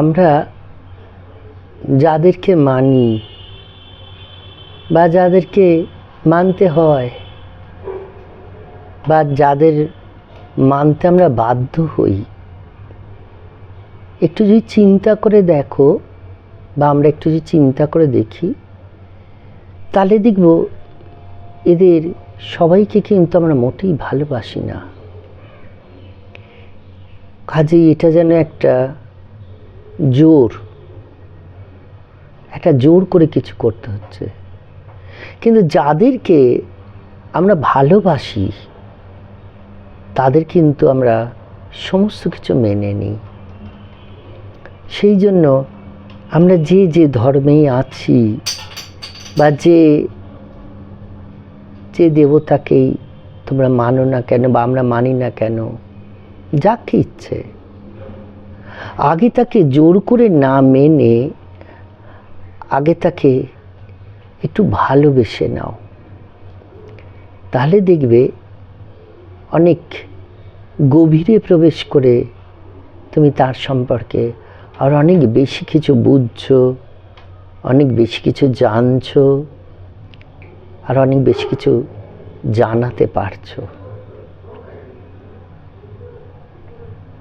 আমরা যাদেরকে মানি বা যাদেরকে মানতে হয় বা যাদের মানতে আমরা বাধ্য হই, একটু যদি চিন্তা করে দেখো বা আমরা একটু যদি চিন্তা করে দেখি, তাহলে দেখব এদের সবাইকে কিন্তু আমরা মোটেই ভালোবাসি না। কাজেই এটা যেন একটা জোর। একটা জোর করে কিছু করতে হচ্ছে। কিন্তু যাদেরকে আমরা ভালোবাসি, তাদের কিন্তু আমরা সমস্ত কিছু মেনে নিই। সেই জন্য আমরা যে যে ধর্মেই আছি বা যে যে দেবতাকেই তোমরা মানো না কেন বা আমরা মানি না কেন, যাকে ইচ্ছে। আগে তাকে জোর করে না মেনে, আগে তাকে একটু ভালোবেসে নাও। তাহলে দেখবে অনেক গভীরে প্রবেশ করে তুমি তার সম্পর্কে আর অনেক বেশি কিছু বুঝছ, অনেক বেশি কিছু জানছো, আর অনেক বেশি কিছু জানাতে পারছ।